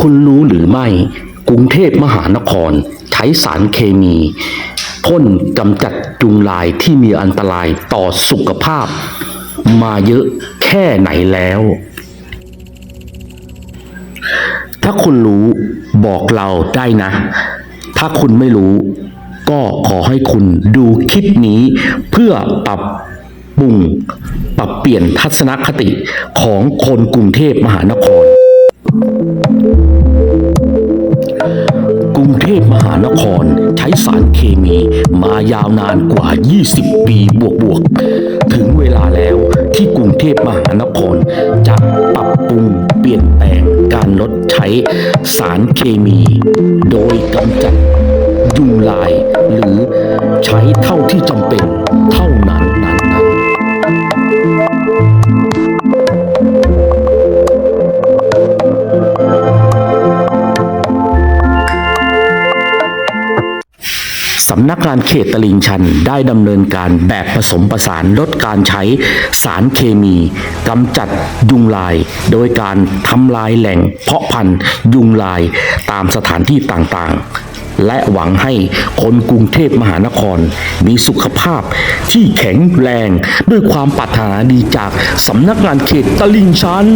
คุณรู้หรือไม่ กรุงเทพมหานครใช้สารเคมีพ่นกำจัดจุงลายที่มีอันตรายต่อสุขภาพ มาเยอะแค่ไหนแล้ว ถ้าคุณรู้บอกเราได้นะ ถ้าคุณไม่รู้ ก็ขอให้คุณดูคลิปนี้เพื่อปรับ ปรุง ปรับเปลี่ยนทัศนคติของคนกรุงเทพมหานคร กรุงเทพมหานครใช้สารเคมีมายาวนานกว่า 20 ปีบวกบวกๆถึงเวลาแล้วที่กรุงเทพมหานคร จะปรับปรุงเปลี่ยนแปลงการลดใช้สารเคมี โดยกำจัดยุงลาย หรือใช้เท่าที่จำเป็น สำนักงานเขตตลิ่งชันได้ดำเนินการแบบผสมประสานลดการใช้สารเคมีกำจัดยุงลาย โดยการทำลายแหล่งเพาะพันธุ์ยุงลายตามสถานที่ต่างๆ และหวังให้คนกรุงเทพมหานคร มีสุขภาพที่แข็งแรง ด้วยความปรารถนาดีจากสำนักงานเขตตลิ่งชัน